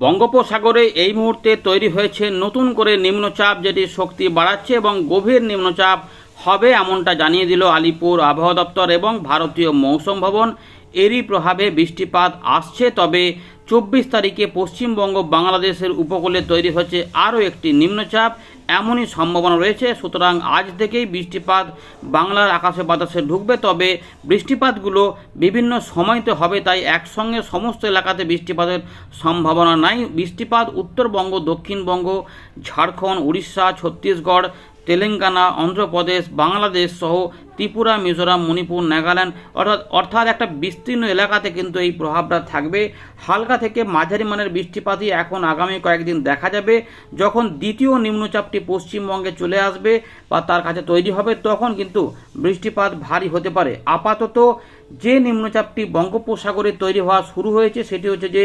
বঙ্গোপসাগরে এই মুহূর্তে তৈরি হয়েছে নতুন করে নিম্নচাপ, যেটি শক্তি বাড়াচ্ছে এবং গভীর নিম্নচাপ হবে এমনটা জানিয়ে দিল আলিপুর আবহাওয়া দপ্তর এবং ভারতীয় মৌসুম ভবন। এরই প্রভাবে বৃষ্টিপাত আসছে, তবে চব্বিশ তারিখে পশ্চিমবঙ্গ বাংলাদেশের উপকূলে তৈরি হচ্ছে আরও একটি নিম্নচাপ। এমনই সম্ভাবনা রয়েছে। সুতরাং আজ থেকেই বৃষ্টিপাত বাংলার আকাশে বাতাসে ঢুকবে। তবে বৃষ্টিপাতগুলো বিভিন্ন সময়তে হবে, তাই একসঙ্গে সমস্ত এলাকাতে বৃষ্টিপাতের সম্ভাবনা নাই। বৃষ্টিপাত উত্তরবঙ্গ, দক্ষিণবঙ্গ, ঝাড়খণ্ড, উড়িষ্যা, ছত্তিশগড়, তেলেঙ্গানা, অন্ধ্রপ্রদেশ, বাংলাদেশ সহ ত্রিপুরা, মিজোরাম, মণিপুর, নাগাল্যান্ড অর্থাৎ অর্থাৎ একটা বিস্তীর্ণ এলাকাতে কিন্তু এই প্রভাবটা থাকবে। হালকা থেকে মাঝারি মানের বৃষ্টিপাতই এখন আগামী কয়েকদিন দেখা যাবে। যখন দ্বিতীয় নিম্নচাপটি পশ্চিমবঙ্গে চলে আসবে বা তার কাছে তৈরি হবে, তখন কিন্তু বৃষ্টিপাত ভারী হতে পারে। আপাতত যে নিম্নচাপটি বঙ্গোপসাগরে তৈরি হওয়া শুরু হয়েছে, সেটি হচ্ছে যে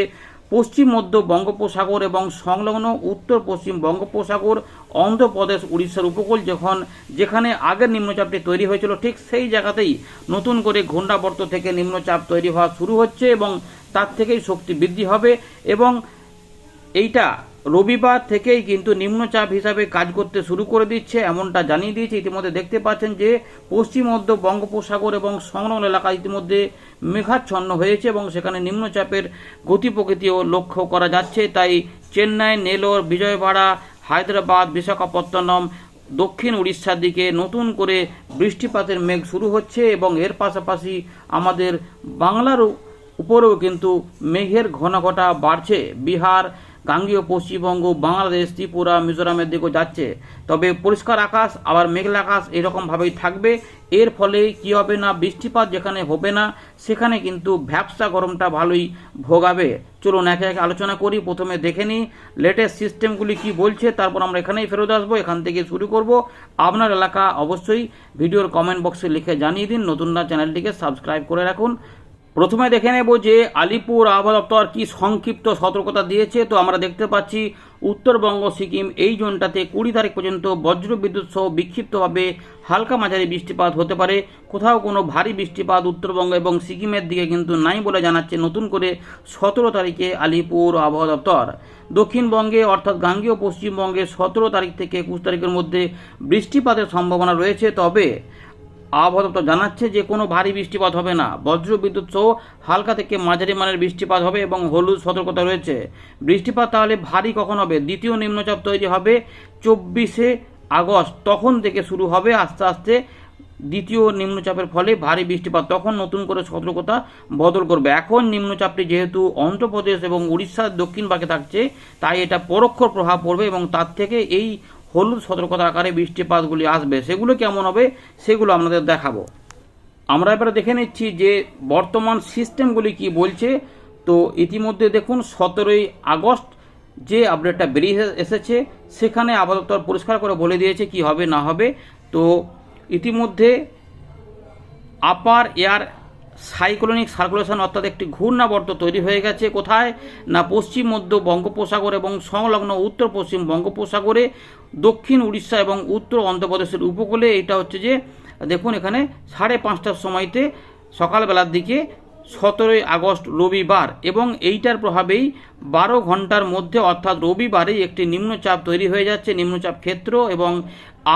পশ্চিম, মধ্য বঙ্গোপসাগর এবং সংলগ্ন উত্তর পশ্চিম বঙ্গোপসাগর, অন্ধ্রপ্রদেশ, উড়িষ্যার উপকূল যখন, যেখানে আগের নিম্নচাপটি তৈরি হয়েছিল, ঠিক সেই জায়গাতেই নতুন করে ঘূর্ণাবর্ত থেকে নিম্নচাপ তৈরি হওয়া শুরু হচ্ছে এবং তার থেকেই শক্তি বৃদ্ধি হবে এবং এইটা রবিবার থেকেই কিন্তু নিম্নচাপ হিসাবে কাজ করতে শুরু করে দিচ্ছে, এমনটা জানিয়ে দিয়েছে। ইতিমধ্যে দেখতে পাচ্ছেন যে, পশ্চিম মধ্য বঙ্গোপসাগর এবং সংলগ্ন এলাকা ইতিমধ্যে মেঘাচ্ছন্ন হয়েছে এবং সেখানে নিম্নচাপের গতি প্রকৃতিও লক্ষ্য করা যাচ্ছে। তাই চেন্নাই নেলোর বিজয়বাড়া, হায়দ্রাবাদ, বিশাখাপত্তনম, দক্ষিণ উড়িষ্যার দিকে নতুন করে বৃষ্টিপাতের মেঘ শুরু হচ্ছে এবং এর পাশাপাশি আমাদের বাংলার উপরেও কিন্তু মেঘের ঘনঘটা বাড়ছে। বিহার গাঙ্গীয় পশ্চিমবঙ্গ, বাংলাদেশ, ত্রিপুরা, মিজোরামের দিকেও যাচ্ছে। তবে পরিষ্কার আকাশ, আবার মেঘলা আকাশ এরকমভাবেই থাকবে। এর ফলে কি হবে না, বৃষ্টিপাত যেখানে হবে না, সেখানে কিন্তু ভ্যাবসা গরমটা ভালোই ভোগাবে। চলুন একে একে আলোচনা করি, প্রথমে দেখে নিই লেটেস্ট সিস্টেমগুলি কি বলছে, তারপর আমরা এখানেই ফেরত আসব, এখান থেকে শুরু করব। আপনার এলাকা অবশ্যই ভিডিওর কমেন্ট বক্সে লিখে জানিয়ে দিন, নতুন নতুনরা চ্যানেলটিকে সাবস্ক্রাইব করে রাখুন। প্রথমে দেখে নেব যে আলিপুর আবহাওয়া দপ্তর কি সংক্ষিপ্ত সতর্কতা দিয়েছে। তো আমরা দেখতে পাচ্ছি, উত্তরবঙ্গ, সিকিম এই জোনটাতে কুড়ি তারিখ পর্যন্ত বজ্র বিদ্যুৎ সহ বিক্ষিপ্তভাবে হালকা মাঝারি বৃষ্টিপাত হতে পারে। কোথাও কোনো ভারী বৃষ্টিপাত উত্তরবঙ্গ এবং সিকিমের দিকে কিন্তু নাই বলে জানাচ্ছে নতুন করে সতেরো তারিখে আলিপুর আবহাওয়া দপ্তর। দক্ষিণবঙ্গে অর্থাৎ গাঙ্গীয় পশ্চিমবঙ্গে সতেরো তারিখ থেকে একুশ তারিখের মধ্যে বৃষ্টিপাতের সম্ভাবনা রয়েছে। তবে আবহাওয়া দপ্তর জানাচ্ছে যে কোনো ভারী বৃষ্টিপাত হবে না। বজ্র বিদ্যুৎ সহ হালকা থেকে মাঝারি মানের বৃষ্টিপাত হবে এবং হলুদ সতর্কতা রয়েছে। বৃষ্টিপাত তাহলে ভারী কখন হবে? দ্বিতীয় নিম্নচাপ তৈরি হবে চব্বিশে আগস্ট। তখন থেকে শুরু হবে আস্তে আস্তে। দ্বিতীয় নিম্নচাপের ফলে ভারী বৃষ্টিপাত তখন নতুন করে সতর্কতা বদল করবে। এখন নিম্নচাপটি যেহেতু অন্ধ্রপ্রদেশ এবং উড়িষ্যার দক্ষিণ ভাগে থাকছে, তাই এটা পরোক্ষ প্রভাব পড়বে এবং তার থেকে এই হলুদ সতর্কতা আকারে বৃষ্টিপাতগুলি আসবে, সেগুলো কেমন হবে সেগুলো আপনাদের দেখাবো। আমরা এবারে দেখে নিচ্ছি যে বর্তমান সিস্টেমগুলি কি বলছে। তো ইতিমধ্যে দেখুন, সতেরোই আগস্ট যে আপডেটটা বেরিয়ে এসেছে, সেখানে আপাতত পরিষ্কার করে বলে দিয়েছে কি হবে না হবে। তো ইতিমধ্যে আপার এয়ার সাইক্লোনিক সার্কুলেশন অর্থাৎ একটি ঘূর্ণাবর্ত তৈরি হয়ে গেছে। কোথায়? না পশ্চিম, মধ্য বঙ্গোপসাগর এবং সংলগ্ন উত্তর পশ্চিম বঙ্গোপসাগরে, দক্ষিণ উড়িষ্যা এবং উত্তর অন্ধ্রপ্রদেশের উপকূলে। এটা হচ্ছে যে, দেখুন এখানে সাড়ে পাঁচটার সময়তে সকালবেলার দিকে সতেরোই আগস্ট রবিবার এবং এইটার প্রভাবেই বারো ঘণ্টার মধ্যে অর্থাৎ রবিবারেই একটি নিম্নচাপ তৈরি হয়ে যাচ্ছে, নিম্নচাপ ক্ষেত্র এবং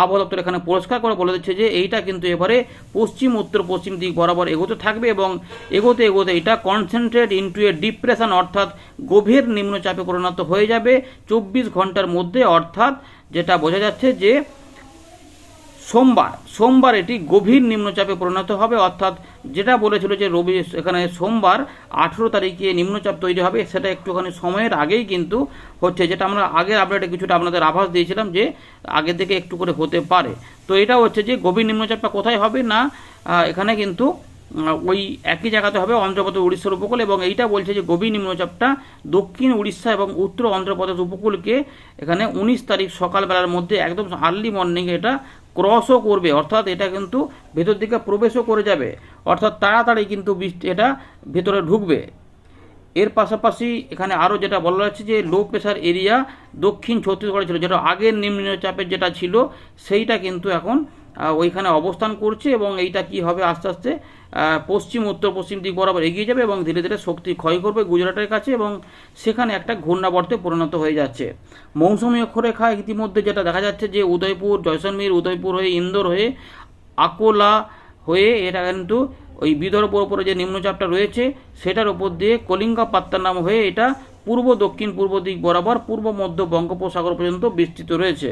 আবহাওয়া দপ্তর এখানে পরিষ্কার করে বলে দিচ্ছে যে এইটা কিন্তু এবারে পশ্চিম, উত্তর, পশ্চিম দিক বরাবর এগোতে থাকবে এবং এগোতে এগোতে এটা কনসেন্ট্রেট ইন্টু এ ডিপ্রেশন অর্থাৎ গভীর নিম্নচাপে পরিণত হয়ে যাবে। চব্বিশ ঘণ্টার মধ্যে অর্থাৎ যেটা বোঝা যাচ্ছে যে সোমবার সোমবার এটি গভীর নিম্নচাপে পরিণত হবে। অর্থাৎ যেটা বলেছিল যে রবি, এখানে সোমবার আঠেরো তারিখে নিম্নচাপ তৈরি হবে, সেটা একটুখানি সময়ের আগেই কিন্তু হচ্ছে, যেটা আমরা আগের আপডেটে কিছুটা আপনাদের আভাস দিয়েছিলাম যে আগে থেকে একটু করে হতে পারে। তো এটা হচ্ছে যে গভীর নিম্নচাপটা কোথায় হবে না এখানে কিন্তু ওই একই জায়গাতে হবে অন্ধ্রপ্রদেশ, উড়িষ্যার উপকূল এবং এইটা বলছে যে গভীর নিম্নচাপটা দক্ষিণ উড়িষ্যা এবং উত্তর অন্ধ্রপ্রদেশ উপকূলকে এখানে উনিশ তারিখ সকালবেলার মধ্যে একদম আর্লি মর্নিংয়ে এটা ক্রসও করবে। অর্থাৎ এটা কিন্তু ভেতর দিকে প্রবেশও করে যাবে। অর্থাৎ তাড়াতাড়ি কিন্তু এটা ভেতরে ঢুকবে। এর পাশাপাশি এখানে আরও যেটা বলা যাচ্ছে যে লো প্রেশার এরিয়া দক্ষিণ ছত্তিশগড়ে ছিল, যেটা আগের নিম্নচাপের যেটা ছিল, সেইটা কিন্তু এখন ওইখানে অবস্থান করছে এবং এইটা কি হবে আস্তে আস্তে পশ্চিম, উত্তর, পশ্চিম দিক বরাবর এগিয়ে যাবে এবং ধীরে ধীরে শক্তি ক্ষয় করবে গুজরাটের কাছে এবং সেখানে একটা ঘূর্ণাবর্তে পরিণত হয়ে যাচ্ছে। মৌসুমী অক্ষরেখা ইতিমধ্যে যেটা দেখা যাচ্ছে যে উদয়পুর, জয়সলমীর উদয়পুর হয়ে ইন্দোর হয়ে আকোলা হয়ে এটা কিন্তু ওই বিদর্ভ ওপরে যে নিম্নচাপটা রয়েছে, সেটার উপর দিয়ে কলিঙ্গা পাত্তার নাম হয়ে এটা পূর্ব, দক্ষিণ, পূর্ব দিক বরাবর, পূর্ব, মধ্য বঙ্গোপসাগর পর্যন্ত বিস্তৃত রয়েছে।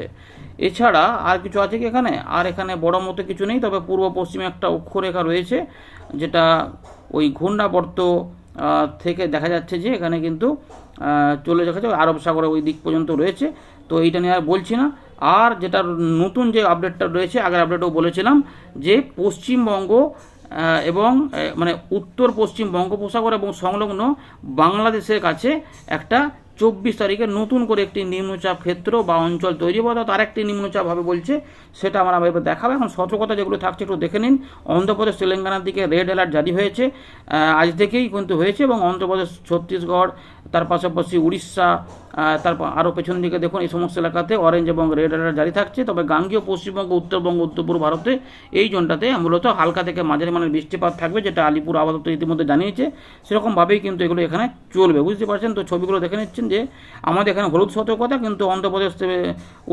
এছাড়া আর কিছু আছে কি এখানে? আর এখানে বড় মতো কিছু নেই, তবে পূর্ব, পশ্চিমে একটা অক্ষরেখা রয়েছে, যেটা ওই ঘূর্ণাবর্ত থেকে দেখা যাচ্ছে যে এখানে কিন্তু চলে যাচ্ছে আরব সাগরের ওই দিক পর্যন্ত রয়েছে। তো এইটা নিয়ে আর বলছি না। আর যেটা নতুন যে আপডেটটা রয়েছে, আগের আপডেটও বলেছিলাম যে পশ্চিমবঙ্গ এবং মানে উত্তর, পশ্চিম বঙ্গোপসাগর এবং সংলগ্ন বাংলাদেশের কাছে একটা চব্বিশ তারিখে নতুন করে একটি নিম্নচাপ ক্ষেত্র বা অঞ্চল তৈরি হবে তার একটি নিম্নচাপ হবে বলছে, সেটা আমরা এবার দেখাবো। এখন সতর্কতা যেগুলো থাকছে একটু দেখে নিন। অন্ধ্রপ্রদেশ, তেলেঙ্গানার দিকে রেড অ্যালার্ট জারি হয়েছে। আজ থেকেই কিন্তু হয়েছে এবং অন্ধ্রপ্রদেশ, ছত্তিশগড়, তার পাশাপাশি উড়িষ্যা তারপর আরও পেছন দিকে দেখুন, এই সমস্ত এলাকাতে অরেঞ্জ এবং রেড অ্যালার্ট জারি থাকছে। তবে গাঙ্গীয়, পশ্চিমবঙ্গ, উত্তরবঙ্গ উত্তর পূর্ব ভারতে এই জোনটাতে মূলত হালকা থেকে মাঝারি মানের বৃষ্টিপাত থাকবে, যেটা আলিপুর আবহাওয়া ইতিমধ্যে জানিয়েছে। সেরকমভাবেই কিন্তু এগুলো এখানে চলবে, বুঝতে পারছেন? তো ছবিগুলো দেখে নিচ্ছেন যে আমাদের এখানে হলুদ সতর্কতা, কিন্তু অন্ধ্রপ্রদেশ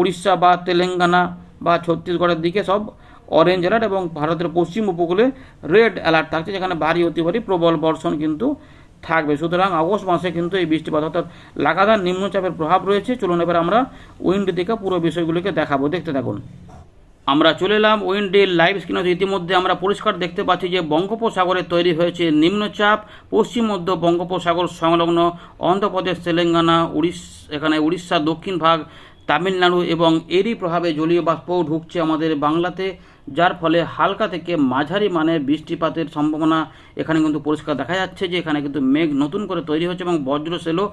উড়িষ্যা বা তেলেঙ্গানা বা ছত্তিশগড়ের দিকে সব অরেঞ্জ অ্যালার্ট এবং ভারতের পশ্চিম উপকূলে রেড অ্যালার্ট থাকছে, যেখানে ভারী অতি ভারী প্রবল বর্ষণ কিন্তু থাকবে। সুতরাং আগস্ট মাসে কিন্তু এই বৃষ্টিপাত, অর্থাৎ লাগাতার নিম্নচাপের প্রভাব রয়েছে। চলুন এবার আমরা উইন্ড দিকে পুরো বিষয়গুলিকে দেখাবো। দেখতে থাকুন। আমরা চলে এলাম উইন্ডের লাইভ স্ক্রিনে। ইতিমধ্যে আমরা পরিষ্কার দেখতে পাচ্ছি যে বঙ্গোপসাগরে তৈরি হয়েছে নিম্নচাপ। পশ্চিম, মধ্য বঙ্গোপসাগর সংলগ্ন অন্ধ্রপ্রদেশ, তেলেঙ্গানা উড়িষ্যা এখানে উড়িষ্যা দক্ষিণ ভাগ, তামিলনাড়ু এবং এরই প্রভাবে জলীয় বাষ্পও ঢুকছে আমাদের বাংলাতে, যার ফলে হালকা থেকে মাঝারি মানের বৃষ্টিপাতের সম্ভাবনা এখানে কিন্তু পরিষ্কার দেখা যাচ্ছে যে এখানে কিন্তু মেঘ নতুন করে তৈরি হচ্ছে এবং বজ্র সেলও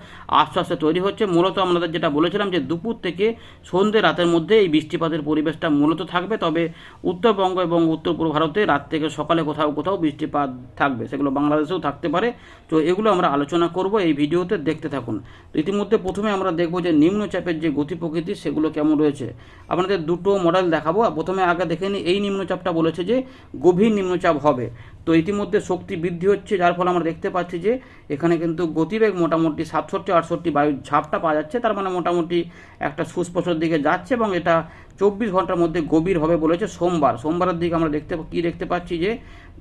আস্তে আস্তে তৈরি হচ্ছে। মূলত আমাদের যেটা বলেছিলাম যে দুপুর থেকে সন্ধ্যে রাতের মধ্যে এই বৃষ্টিপাতের পরিবেশটা মূলত থাকবে। তবে উত্তরবঙ্গ এবং উত্তর পূর্ব ভারতে রাত থেকে সকালে কোথাও কোথাও বৃষ্টিপাত থাকবে। সেগুলো বাংলাদেশেও থাকতে পারে। তো এগুলো আমরা আলোচনা করব এই ভিডিওতে। দেখতে থাকুন। তো ইতিমধ্যে প্রথমে আমরা দেখব যে নিম্নচাপের যে গতি প্রকৃতি, সেগুলো কেমন রয়েছে। আপনাদের দুটো মডেল দেখাবো। প্রথমে আগে দেখে নিই, এই নিম্নচাপটা বলেছে যে গভীর নিম্নচাপ হবে। তো ইতিমধ্যে শক্তি বৃদ্ধি হচ্ছে, যার ফলে আমরা দেখতে পাচ্ছি যে এখানে কিন্তু গতিবেগ মোটামুটি সাতষট্টি, আটষট্টি বায়ুর ঝাপটা পাওয়া যাচ্ছে। তার মানে মোটামুটি একটা সুস্পষ্টর দিকে যাচ্ছে এবং এটা চব্বিশ ঘণ্টার মধ্যে গভীর হবে বলেছে সোমবার। সোমবারের দিকে আমরা দেখতে কী দেখতে পাচ্ছি যে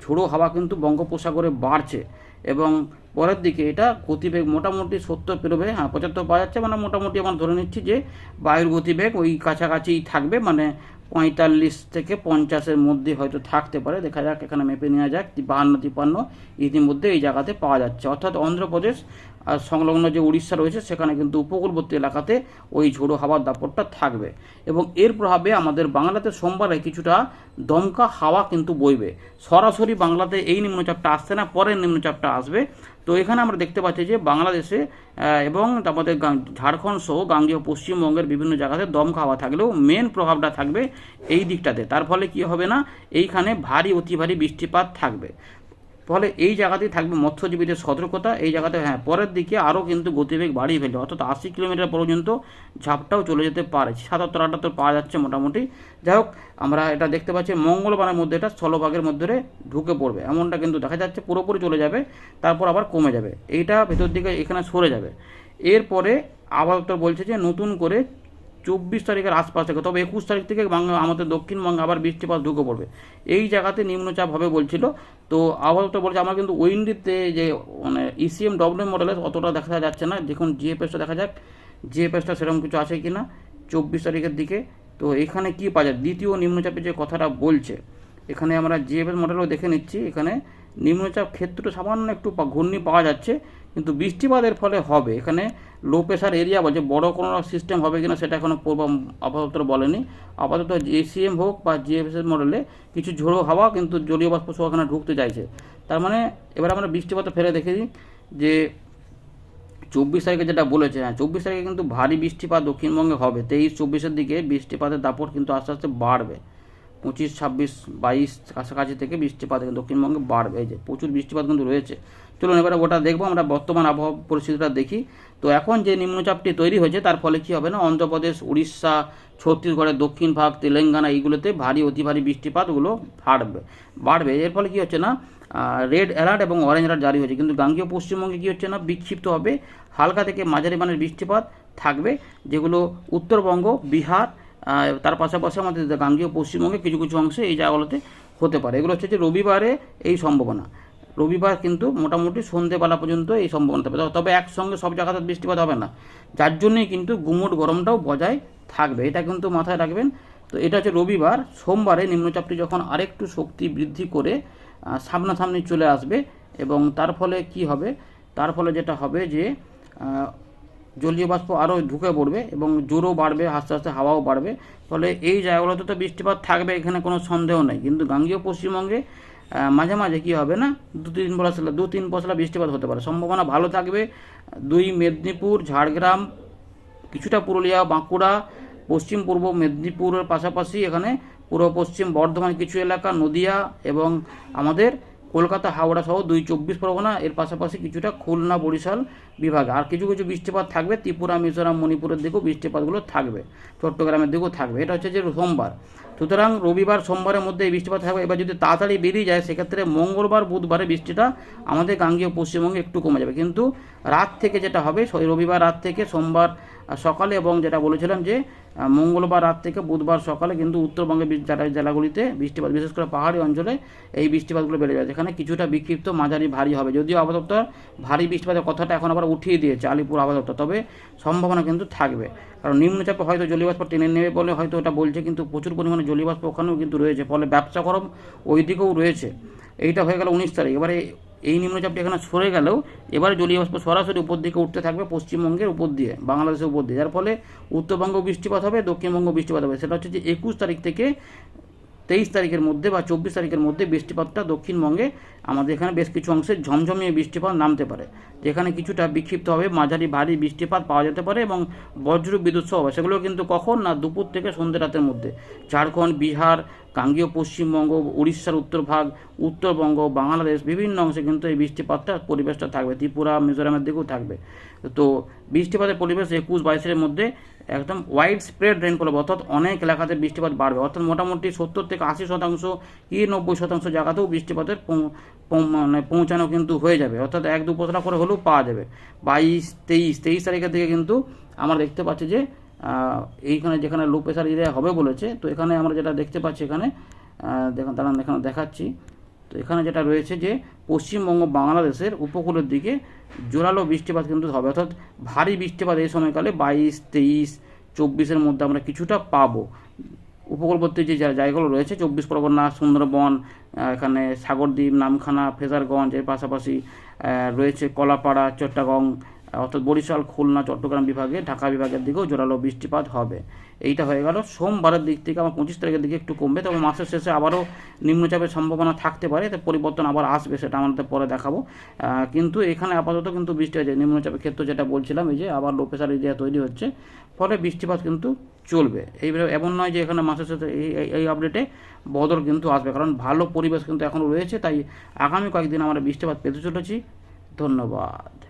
ঝোড়ো হাওয়া কিন্তু বঙ্গোপসাগরে বাড়ছে এবং পরের দিকে এটা গতিবেগ মোটামুটি সত্তর পেরোবে হ্যাঁ পঁচাত্তর পাওয়া যাচ্ছে। মানে মোটামুটি আমরা ধরে নিচ্ছি যে বায়ুর গতিবেগ ওই কাছাকাছি থাকবে। মানে পঁয়তাল্লিশ থেকে পঞ্চাশের মধ্যে হয়তো থাকতে পারে। দেখা যাক, এখানে মেপে নেওয়া যাক। বাহান্ন, তিপ্পান্ন ইতিমধ্যে এই জায়গাতে পাওয়া যাচ্ছে। অর্থাৎ অন্ধ্রপ্রদেশ আর সংলগ্ন যে উড়িষ্যা রয়েছে, সেখানে কিন্তু উপকূলবর্তী এলাকাতে ওই ঝোড়ো হাওয়ার দাপটটা থাকবে। এবং এর প্রভাবে আমাদের বাংলাতে সোমবারে কিছুটা দমকা হাওয়া কিন্তু বইবে। সরাসরি বাংলাতে এই নিম্নচাপটা আসছে না, পরের নিম্নচাপটা আসবে। তো এখানে আমরা দেখতে পাচ্ছি যে বাংলাদেশে এবং তারপরে ঝাড়খণ্ড সহ গাঙ্গীয় পশ্চিমবঙ্গের বিভিন্ন জায়গাতে দম খাওয়া থাকলেও মেন প্রভাবটা থাকবে এই দিকটাতে। তার ফলে কি হবে না? এইখানে ভারী, অতি ভারী বৃষ্টিপাত থাকবে। ফলে এই জায়গাতেই থাকবে মৎস্যজীবীদের সতর্কতা, এই জায়গাতে হ্যাঁ পরের দিকে আরও কিন্তু গতিবেগ বাড়িয়ে ফেলবে। অর্থাৎ আশি কিলোমিটার পর্যন্ত ঝাপটাও চলে যেতে পারে। সাতাত্তর, আটাত্তর পাওয়া যাচ্ছে মোটামুটি। যাই হোক, আমরা এটা দেখতে পাচ্ছি, মঙ্গলবারের মধ্যে এটা স্থলভাগের মধ্যে ঢুকে পড়বে। এমনটা কিন্তু দেখা যাচ্ছে, পুরোপুরি চলে যাবে, তারপর আবার কমে যাবে। এইটা ভেতর দিকে এখানে সরে যাবে। এরপরে আবহাওয়া বলছে যে, নতুন করে চব্বিশ তারিখের আশপাশ থেকে, তবে একুশ তারিখ থেকে বাংলা আমাদের দক্ষিণবঙ্গে আবার বৃষ্টিপাত ঢুকে পড়বে। এই জায়গাতে নিম্নচাপ হবে বলছিল। তো আবহাওয়া বলছে, আমার কিন্তু উইন্ডিতে যে মানে ইসিএম ডব্লিউ মডেলে অতটা দেখা যাচ্ছে না। দেখুন জিএফএসটা দেখা যাক। জিএফএসটা সেরকম কিছু আছে কি না চব্বিশ তারিখের দিকে। তো এখানে কি পাওয়া যায়? দ্বিতীয় নিম্নচাপের যে কথাটা বলছে, এখানে আমরা জিএফএস মডেলও দেখে নিচ্ছি। এখানে নিম্নচাপ ক্ষেত্র সামান্য একটু ঘূর্ণি পাওয়া যাচ্ছে। কিন্তু বৃষ্টিপাতের ফলে হবে। এখানে লো প্রেশার এরিয়া বলছে বড় কোনো সিস্টেম হবে কিনা সেটা এখনও পূর্ব আপাতত বলেনি। আপাতত এসিএম হোক বা জিএফএস মডেলে কিছু ঝোড়ো হাওয়া কিন্তু জলীয় বাষ্প সহ এখানে ঢুকতে চাইছে। তার মানে এবার আমরা বৃষ্টিপাত ফেলে দেখে দিই যে চব্বিশ তারিখে যেটা বলেছে হ্যাঁ চব্বিশ তারিখে কিন্তু ভারী বৃষ্টিপাত দক্ষিণবঙ্গে হবে। তেইশ চব্বিশের দিকে বৃষ্টিপাতের দাপট কিন্তু আস্তে আস্তে বাড়বে। পঁচিশ, ছাব্বিশ, বাইশ কাছাকাছি থেকে বৃষ্টিপাত দক্ষিণবঙ্গে বাড়বে এই যে প্রচুর বৃষ্টিপাত কিন্তু রয়েছে। চলুন এবারে ওটা দেখব, আমরা বর্তমান আবহাওয়া পরিস্থিতিটা দেখি। তো এখন যে নিম্নচাপটি তৈরি হয়েছে, তার ফলে কী হবে না? অন্ধ্রপ্রদেশ, উড়িষ্যা, ছত্তিশগড়ের দক্ষিণ ভাগ, তেলেঙ্গানা এইগুলোতে ভারী, অতি ভারী বৃষ্টিপাতগুলো বাড়বে বাড়বে। এর ফলে কি হচ্ছে না? রেড অ্যালার্ট এবং অরেঞ্জ অ্যালার্ট জারি হয়েছে। কিন্তু গাঙ্গীয় পশ্চিমবঙ্গে কী হচ্ছে না? বিক্ষিপ্ত হবে। হালকা থেকে মাঝারি মানের বৃষ্টিপাত থাকবে, যেগুলো উত্তরবঙ্গ, বিহার তার পাশাপাশি আমাদের গাঙ্গীয় পশ্চিমবঙ্গে কিছু কিছু অংশে এই জায়গাগুলোতে হতে পারে। এগুলো হচ্ছে যে রবিবারে এই সম্ভাবনা। রবিবার কিন্তু মোটামুটি সন্ধেবেলা পর্যন্ত এই সম্ভাবনা থাকবে। তবে- একসঙ্গে সব জায়গাতে বৃষ্টিপাত হবে না। যার জন্যই কিন্তু গুমোট গরমটাও বজায় থাকবে। এটা কিন্তু মাথায় রাখবেন। তো এটা হচ্ছে রবিবার। সোমবারে নিম্নচাপটি যখন আরেকটু শক্তি বৃদ্ধি করে সামনাসামনি চলে আসবে এবং তার ফলে কি হবে? তার ফলে যেটা হবে যে জলীয় বাষ্প আরও ঢুকে পড়বে এবং জোরও বাড়বে, আস্তে আস্তে হাওয়াও বাড়বে। ফলে এই জায়গাগুলোতে তো বৃষ্টিপাত থাকবে, এখানে কোনো সন্দেহ নেই। কিন্তু গাঙ্গীয় পশ্চিমবঙ্গে মাঝে মাঝে কী হবে না দু তিন পশলা দু তিন পশলা বৃষ্টিপাত হতে পারে। সম্ভাবনা ভালো থাকবে দুই মেদিনীপুর, ঝাড়গ্রাম, কিছুটা পুরুলিয়া, বাঁকুড়া, পশ্চিম পূর্ব মেদিনীপুরের পাশাপাশি এখানে পূর্ব পশ্চিম বর্ধমান কিছু এলাকা, নদিয়া এবং আমাদের কলকাতা, হাওড়া সহ দুই চব্বিশ পরগনা, এর পাশাপাশি কিছুটা খুলনা, বরিশাল বিভাগে। আর কিছু কিছু বৃষ্টিপাত থাকবে, ত্রিপুরা, মিজোরাম, মণিপুরের দিকেও বৃষ্টিপাতগুলো থাকবে, চট্টগ্রামের দিকেও থাকবে। এটা হচ্ছে যে সোমবার। সুতরাং রবিবার, সোমবারের মধ্যে এই বৃষ্টিপাত থাকবে। এবার যদি তাড়াতাড়ি বেরিয়ে যায়, সেক্ষেত্রে মঙ্গলবার, বুধবারে বৃষ্টিটা আমাদের গাঙ্গীয় পশ্চিমবঙ্গে একটু কমে যাবে। কিন্তু রাত থেকে যেটা হবে রবিবার রাত থেকে সোমবার সকালে এবং যেটা বলেছিলাম যে মঙ্গলবার রাত থেকে বুধবার সকালে কিন্তু উত্তরবঙ্গের জেলাগুলিতে বৃষ্টিপাত, বিশেষ করে পাহাড়ি অঞ্চলে এই বৃষ্টিপাতগুলো বেড়ে যাবে যেখানে কিছুটা বিক্ষিপ্ত মাঝারি ভারী হবে। যদিও আবহাওয়া দপ্তর ভারী বৃষ্টিপাতের কথাটা এখন আবার উঠিয়ে দিয়েছে, আলিপুর আবহাওয়া দপ্তর। তবে সম্ভাবনা কিন্তু থাকবে। কারণ নিম্নচাপে হয়তো জলীয়বাষ্প টেনে নেবে বলে হয়তো ওটা বলছে, কিন্তু প্রচুর পরিমাণে জলীয়বাষ্প ওখানেও কিন্তু রয়েছে। ফলে ব্যবসা করম ওই দিকেও রয়েছে। এইটা হয়ে গেল উনিশ তারিখ। এবারে এই নিম্নচাপটি এখানে সরে গেলেও এবারে জলীয় বাষ্প সরাসরি উপর দিকে উঠতে থাকবে পশ্চিমবঙ্গের উপর দিয়ে, বাংলাদেশের উপর দিয়ে। যার ফলে উত্তরবঙ্গ বৃষ্টিপাত হবে, দক্ষিণবঙ্গ বৃষ্টিপাত হবে। সেটা হচ্ছে যে একুশ তারিখ থেকে তেইশ তারিখের মধ্যে বা চব্বিশ তারিখের মধ্যে বৃষ্টিপাতটা দক্ষিণবঙ্গে আমাদের এখানে বেশ কিছু অংশে ঝমঝমিয়ে বৃষ্টিপাত নামতে পারে। যেখানে কিছুটা বিক্ষিপ্ত হবে, মাঝারি ভারী বৃষ্টিপাত পাওয়া যেতে পারে এবং বজ্র বিদ্যুৎ সহ হবে। সেগুলো কিন্তু কখন না দুপুর থেকে সন্ধ্যে রাতের মধ্যে। ঝাড়খণ্ড, বিহার গাঙ্গীয় পশ্চিমবঙ্গ, উড়িষ্যার উত্তরভাগ উত্তরবঙ্গ, বাংলাদেশ বিভিন্ন অংশে কিন্তু এই বৃষ্টিপাতটা পরিবেশটা থাকবে। ত্রিপুরা, মিজোরামের দিকেও থাকবে। তো বৃষ্টিপাতের পরিবেশ একুশ বাইশের মধ্যে একদম ওয়াইড স্প্রেড রেনফল অর্থাৎ অনেক এলাকাতে বৃষ্টিপাত বাড়বে। অর্থাৎ মোটামুটি সত্তর থেকে আশি শতাংশ কি নব্বই শতাংশ জায়গাতেও বৃষ্টিপাতের মানে পৌঁছানো কিন্তু হয়ে যাবে। অর্থাৎ এক দু পশলা করে হলেও পাওয়া যাবে। বাইশ, তেইশ তেইশ তারিখের দিকে কিন্তু আমরা দেখতে পাচ্ছি যে এইখানে যেখানে লো প্রেশার এরিয়া হবে বলেছে, তো এখানে আমরা যেটা দেখতে পাচ্ছি এখানে দেখুন, দাঁড়ান এখানে দেখাচ্ছি। তো এখানে যেটা রয়েছে যে, পশ্চিমবঙ্গ বাংলাদেশের উপকূলের দিকে জোরালো বৃষ্টিপাত কিন্তু হবে। অর্থাৎ ভারী বৃষ্টিপাত এই সময়কালে বাইশ, তেইশ, চব্বিশের মধ্যে আমরা কিছুটা পাবো। উপকূলবর্তী যে জায়গাগুলো রয়েছে, চব্বিশ পরগনা, সুন্দরবন এখানে সাগরদ্বীপ, নামখানা, ফেজারগঞ্জ, এর পাশাপাশি রয়েছে কলাপাড়া, চট্টগ্রাম অর্থাৎ বরিশাল, খুলনা, চট্টগ্রাম বিভাগে, ঢাকা বিভাগের দিকেও জোরালো বৃষ্টিপাত হবে। এইটা হয়ে গেল। সোমবারের দিক থেকে আমার পঁচিশ তারিখের দিকে একটু কমবে, তবে মাসের শেষে আবারও নিম্নচাপের সম্ভাবনা থাকতে পারে এতে পরিবর্তন আবার আসবে সেটা আমাদের পরে দেখাবো। কিন্তু এখানে আপাতত কিন্তু বৃষ্টি হয়েছে। নিম্নচাপের ক্ষেত্রে যেটা বলছিলাম, এই যে আবার লো প্রেশার এরিয়া তৈরি হচ্ছে, ফলে বৃষ্টিপাত কিন্তু চলবে। এইভাবে এমন নয় যে এখানে মাসের এই, এই- এই আপডেটে বদল কিন্তু আসবে, কারণ ভালো পরিবেশ কিন্তু এখনও রয়েছে, তাই আগামী কয়েকদিন আমরা বৃষ্টিপাত পেতে চলেছি। ধন্যবাদ।